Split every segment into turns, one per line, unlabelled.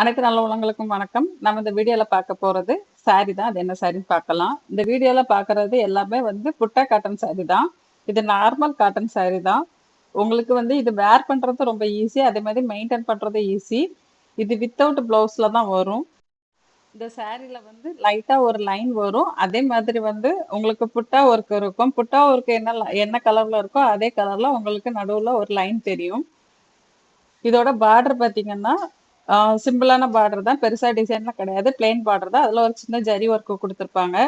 அனைத்து நல்ல உள்ளங்களுக்கும் வணக்கம். நம்ம இந்த வீடியோல பார்க்க போறது சாரி தான். அது என்ன சாரின்னு பார்க்கலாம். இந்த வீடியோல பார்க்குறது எல்லாமே வந்து புட்டா காட்டன் சாரி தான். இது நார்மல் காட்டன் சாரி தான். உங்களுக்கு வந்து இது வேர் பண்றது ரொம்ப ஈஸி அதே மாதிரி மெயின்டைன் பண்றது ஈஸி இது வித்தவுட் பிளவுஸ்ல தான் வரும். இந்த சாரில வந்து லைட்டா ஒரு லைன் வரும். அதே மாதிரி வந்து உங்களுக்கு புட்டா ஒர்க் இருக்கும். புட்டா ஒர்க் என்ன என்ன கலர்ல இருக்கோ அதே கலர்ல உங்களுக்கு நடுவுல ஒரு லைன் தெரியும். இதோட பார்டர் பார்த்தீங்கன்னா சிம்பிளான பார்டர் தான். பெருசாக டிசைன்லாம் கிடையாது. பிளெயின் பார்டர் தான். அதில் ஒரு சின்ன ஜரி ஒர்க்கு கொடுத்துருப்பாங்க.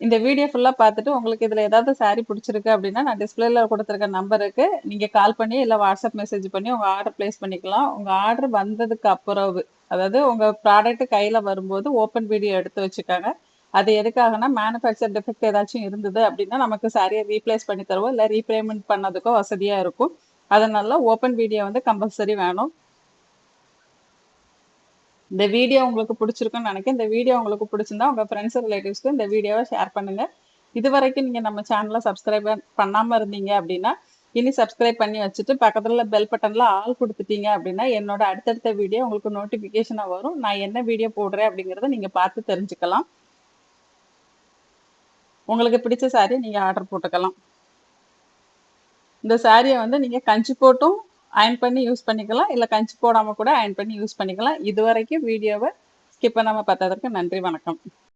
இந்த வீடியோ ஃபுல்லாக பார்த்துட்டு உங்களுக்கு இதில் ஏதாவது saree பிடிச்சிருக்கு அப்படின்னா நான் டிஸ்பிளேல கொடுத்துருக்க நம்பருக்கு நீங்கள் கால் பண்ணி இல்லை வாட்ஸ்அப் மெசேஜ் பண்ணி உங்கள் ஆர்டர் பிளேஸ் பண்ணிக்கலாம். உங்கள் ஆர்டர் வந்ததுக்கு அப்புறம் அதாவது உங்கள் ப்ராடக்ட் கையில் வரும்போது ஓப்பன் வீடியோ எடுத்து வச்சுக்காங்க. அது எதுக்காகனா மேனுஃபேக்சர் டிஃபெக்ட் ஏதாச்சும் இருந்தது அப்படின்னா நமக்கு சாரியை ரீப்ளேஸ் பண்ணி தருவோம். இல்லை ரீபேமெண்ட் பண்ணதுக்கோ வசதியாக இருக்கும். அதனால ஓப்பன் வீடியோ வந்து கம்பல்சரி வேணும். இந்த வீடியோ உங்களுக்கு பிடிச்சிருக்குன்னு நினைக்கிறேன். இந்த வீடியோ உங்களுக்கு பிடிச்சிருந்தா உங்க ஃப்ரெண்ட்ஸ் ரிலேட்டிவ்ஸ்க்கு இந்த வீடியோவை ஷேர் பண்ணுங்க. இது வரைக்கும் நீங்க நம்ம சேனலை சப்ஸ்கிரைப் பண்ணாம இருந்தீங்க அப்படின்னா இனி சப்ஸ்கிரைப் பண்ணி வச்சுட்டு பக்கத்துல பெல் பட்டன்ல ஆல் கொடுத்துட்டீங்க அப்படின்னா என்னோட அடுத்தடுத்த வீடியோ உங்களுக்கு நோட்டிபிகேஷனா வரும். நான் என்ன வீடியோ போடுறேன் அப்படிங்கறத நீங்க பார்த்து தெரிஞ்சுக்கலாம். உங்களுக்கு பிடிச்ச சாரியை நீங்க ஆர்டர் போட்டுக்கலாம். இந்த சாரியை வந்து நீங்க கஞ்சி போட்டும் அயன் பண்ணி யூஸ் பண்ணிக்கலாம். இல்ல கஞ்சி போடாம கூட அயன் பண்ணி யூஸ் பண்ணிக்கலாம். இது வரைக்கும் வீடியோவை ஸ்கிப் பண்ணாமல் பார்த்ததற்கு நன்றி வணக்கம்.